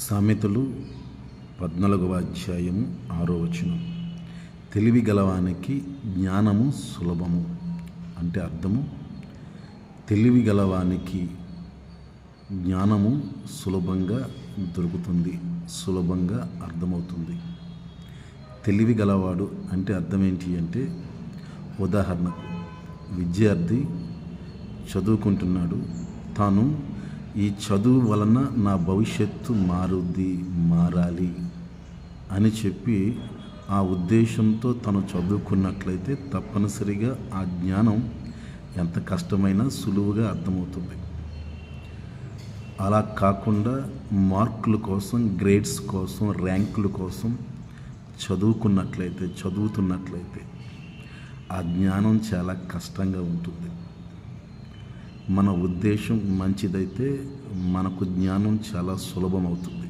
సామెతలు పద్నాలుగవ అధ్యాయము ఆరో వచనం. తెలివి గలవానికి జ్ఞానము సులభము అంటే అర్థము. తెలివి గలవానికి జ్ఞానము సులభంగా దొరుకుతుంది సులభంగా అర్థమవుతుంది. తెలివి గలవాడు అంటే అర్థం ఏంటి అంటే ఉదాహరణకు విద్యార్థి చదువుకుంటున్నాడు తాను ఈ చదువు వలన నా భవిష్యత్తు మారుద్ది మారాలి అని చెప్పి ఆ ఉద్దేశంతో తను చదువుకున్నట్లయితే తప్పనిసరిగా ఆ జ్ఞానం ఎంత కష్టమైనా సులువుగా అర్థమవుతుంది. అలా కాకుండా మార్కుల కోసం గ్రేడ్స్ కోసం ర్యాంకుల కోసం చదువుకున్నట్లయితే చదువుతున్నట్లయితే ఆ జ్ఞానం చాలా కష్టంగా ఉంటుంది. మన ఉద్దేశం మంచిదైతే మనకు జ్ఞానం చాలా సులభమవుతుంది.